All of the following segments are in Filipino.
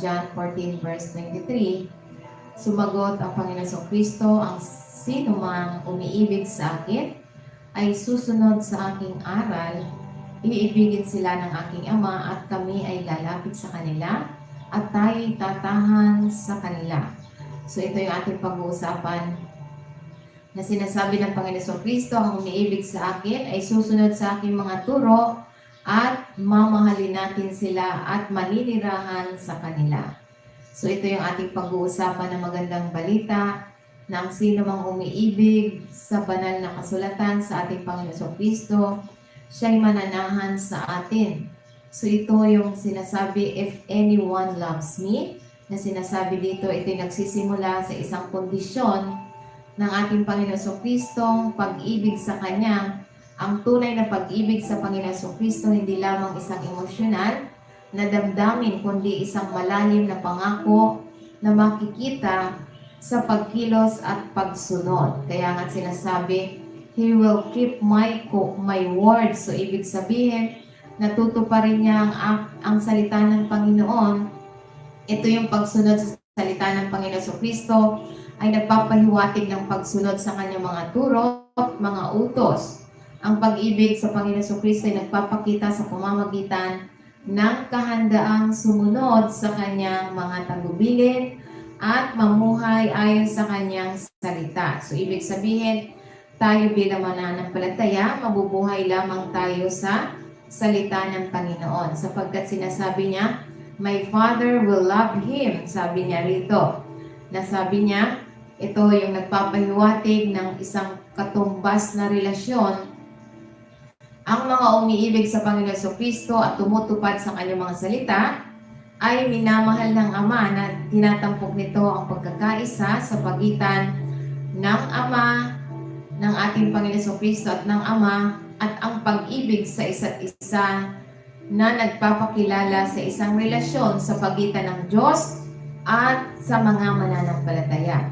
John 14 verse 23, sumagot ang Panginoon Kristo, ang sino mang umiibig sa akin ay susunod sa aking aral, iibigin sila ng aking ama at kami ay lalapit sa kanila at tayo'y tatahan sa kanila. So ito yung ating pag-uusapan na sinasabi ng Panginoon Kristo, ang umiibig sa akin ay susunod sa aking mga turo at mamahalin natin sila at maninirahan sa kanila. So ito yung ating pag-uusapan ng magandang balita na ang sino mang umiibig sa banal na kasulatan sa ating Panginoon Kristo, siya'y mananahan sa atin. So ito yung sinasabi, if anyone loves me, na sinasabi dito, ito yung nagsisimula sa isang kondisyon ng ating Panginoon Kristo, pag-ibig sa Kanya. Ang tunay na pag-ibig sa Panginoon Kristo, hindi lamang isang emosyonal na damdamin, kundi isang malalim na pangako na makikita sa pagkilos at pagsunod. Kaya nga sinasabi, He will keep my my word. So, ibig sabihin, natutuparin niya ang, ang salita ng Panginoon. Ito yung pagsunod sa salita ng Panginoon sa Kristo ay nagpapahiwatig ng pagsunod sa kanyang mga turo mga utos. Ang pag-ibig sa Panginoon Kristo ay nagpapakita sa pamamagitan ng kahandaang sumunod sa kanyang mga tagubilin at mamuhay ayon sa kanyang salita. So, ibig sabihin, tayo bilang mananampalataya, mabubuhay lamang tayo sa salita ng Panginoon. Sapagkat sinasabi niya, My Father will love him, sabi niya rito. Nasabi niya, ito yung nagpapahiwatig ng isang katumbas na relasyon ang mga umiibig sa Panginoon Kristo at tumutupad sa kanyang mga salita ay minamahal ng Ama na tinatampok nito ang pagkakaisa sa pagitan ng Ama, ng ating Panginoon Kristo at ng Ama at ang pag-ibig sa isa't isa na nagpapakilala sa isang relasyon sa pagitan ng Diyos at sa mga mananampalataya.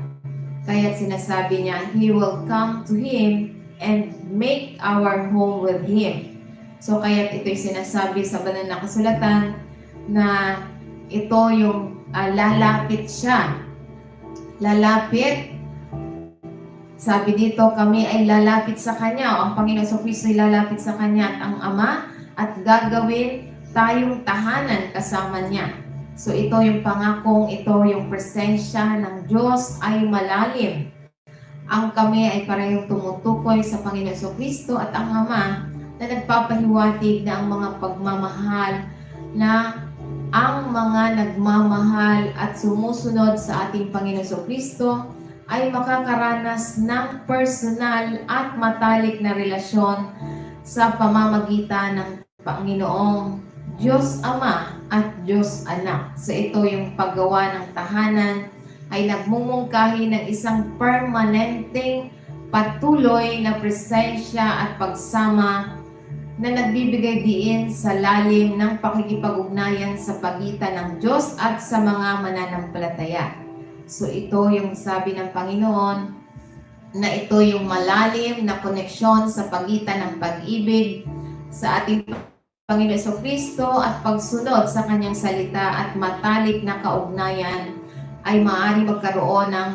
Kaya sinasabi niya, He will come to Him and make our home with Him. So kaya ito'y sinasabi sa banal na kasulatan na ito yung uh, lalapit siya. Lalapit. Sabi dito, kami ay lalapit sa Kanya. Ang Panginoon sa Kristo ay lalapit sa Kanya at ang Ama at gagawin tayong tahanan kasama niya. So ito yung pangakong, ito yung presensya ng Diyos ay malalim. Ang kami ay parehong tumutukoy sa Panginoon sa Kristo at ang Ama na nagpapahiwatig na ang mga pagmamahal na ang mga nagmamahal at sumusunod sa ating Panginoon Kristo ay makakaranas ng personal at matalik na relasyon sa pamamagitan ng Panginoong Diyos Ama at Diyos Anak. So ito yung paggawa ng tahanan ay nagmumungkahi ng isang permanenteng patuloy na presensya at pagsama na nagbibigay diin sa lalim ng pakikipag-ugnayan sa pagitan ng Diyos at sa mga mananampalataya. So ito yung sabi ng Panginoon na ito yung malalim na koneksyon sa pagitan ng pag-ibig sa ating Panginoon Kristo at pagsunod sa kanyang salita at matalik na kaugnayan ay maaari magkaroon ng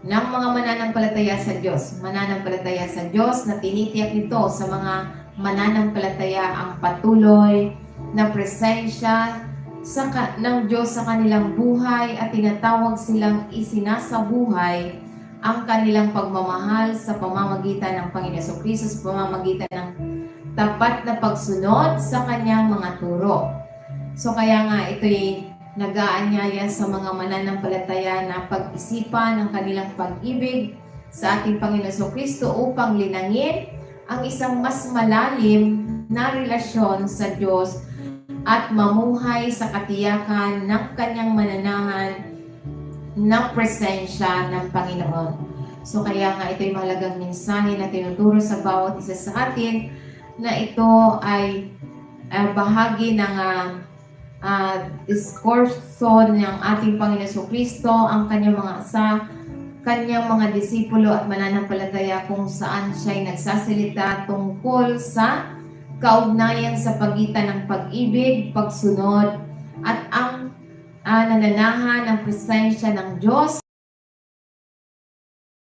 ng mga mananampalataya sa Diyos. Mananampalataya sa Diyos na tinitiyak nito sa mga mananampalataya ang patuloy na presensya sa ka, ng Diyos sa kanilang buhay at tinatawag silang isinasabuhay ang kanilang pagmamahal sa pamamagitan ng Panginoon Kristo sa pamamagitan ng tapat na pagsunod sa kanyang mga turo. So kaya nga ito'y nag-aanyaya sa mga mananampalataya na pag-isipan ang kanilang pag-ibig sa ating Panginoon Kristo upang linangin ang isang mas malalim na relasyon sa Diyos at mamuhay sa katiyakan ng kanyang mananahan ng presensya ng Panginoon. So kaya nga ito yung mahalagang mensahe na tinuturo sa bawat isa sa atin na ito ay uh, bahagi ng uh, uh, diskurso ng ating Panginoon Kristo, ang kanyang mga sa kanyang mga disipulo at mananampalataya kung saan siya ay nagsasalita tungkol sa kaugnayan sa pagitan ng pag-ibig, pagsunod, at ang ah, nananahan ang presensya ng Diyos